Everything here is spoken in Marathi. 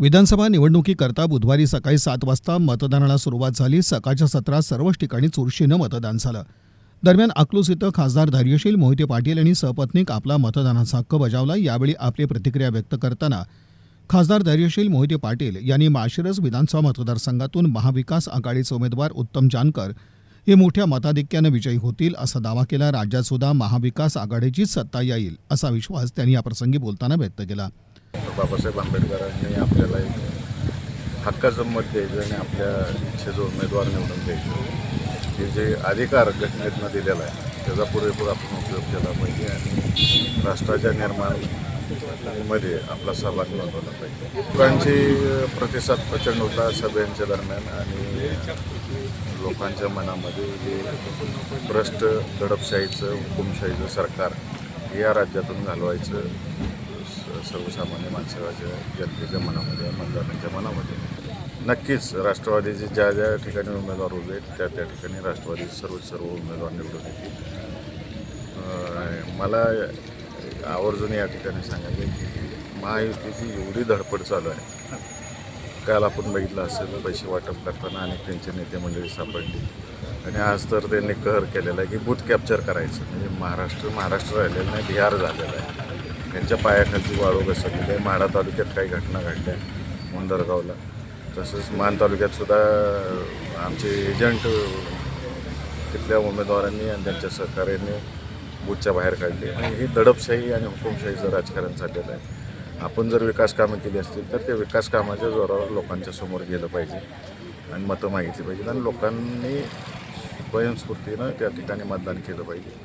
विधानसभा निवडणुकीकरता बुधवारी सकाळी सात वाजता मतदानाला सुरुवात झाली. सकाळच्या सत्रात सर्वच ठिकाणी चुरशीनं मतदान झालं. दरम्यान अकलूस इथं खासदार धैर्यशील मोहिते पाटील यांनी सपत्नीक आपला मतदानाचा हक्क बजावला. यावेळी आपली प्रतिक्रिया व्यक्त करताना खासदार धैर्यशील मोहिते पाटील यांनी माशिरस विधानसभा मतदारसंघातून महाविकास आघाडीचे उमेदवार उत्तम जानकर हे मोठ्या मताधिक्यानं विजयी होतील असा दावा केला. राज्यात सुद्धा महाविकास आघाडीचीच सत्ता येईल असा विश्वास त्यांनी याप्रसंगी बोलताना व्यक्त केला. बाबासाहेब आंबेडकरांनी आपल्याला एक हक्काचं मत द्यायचं आणि आपल्या इच्छेचं उमेदवार निवडून द्यायचं. हे जे अधिकार घटनेतनं दिलेला आहे त्याचा पुरेपूर आपण उपयोग केला पाहिजे आणि राष्ट्राच्या निर्माणमध्ये आपला सहभाग नोंदवला पाहिजे. लोकांची प्रतिसाद प्रचंड होता सभ्यांच्या दरम्यान आणि लोकांच्या मनामध्ये जे भ्रष्ट दडपशाहीचं हुकुमशाहीचं सरकार या राज्यातून घालवायचं सर्वसामान्य माणसाच्या जनतेच्या मनामध्ये मतदारांच्या मनामध्ये. नक्कीच राष्ट्रवादीचे ज्या ज्या ठिकाणी उमेदवार उभे आहेत त्या त्या ठिकाणी राष्ट्रवादी सर्व सर्व उमेदवार निवडून येतील. मला आवर्जून या ठिकाणी सांगायचं की महायुतीची एवढी धडपड चालू आहे. काल आपण बघितलं असेल पैसे वाटप करताना अनेक त्यांचे नेते मंडळी सापडली. आणि आज तर त्यांनी कहर केलेला आहे की बूथ कॅप्चर करायचं. म्हणजे महाराष्ट्र महाराष्ट्र राहिलेलं नाही बिहार झालेलं आहे. त्यांच्या पायाखालची वाळू घसरलेली आहे. माढा तालुक्यात काही घटना घडल्या मुंदरगावला. तसंच मान तालुक्यातसुद्धा आमचे एजंट तिथल्या उमेदवारांनी आणि त्यांच्या सहकार्याने बूथच्या बाहेर काढले आणि ही दडपशाही आणि हुकुमशाहीचं राजकारण चाललेलं आहे. आपण जर विकास कामं केली असतील तर ते विकास कामाच्या जोरावर लोकांच्या समोर गेलं पाहिजे आणि मतं मागितली पाहिजेत. आणि लोकांनी स्वयंस्फूर्तीनं त्या ठिकाणी मतदान केलं पाहिजे.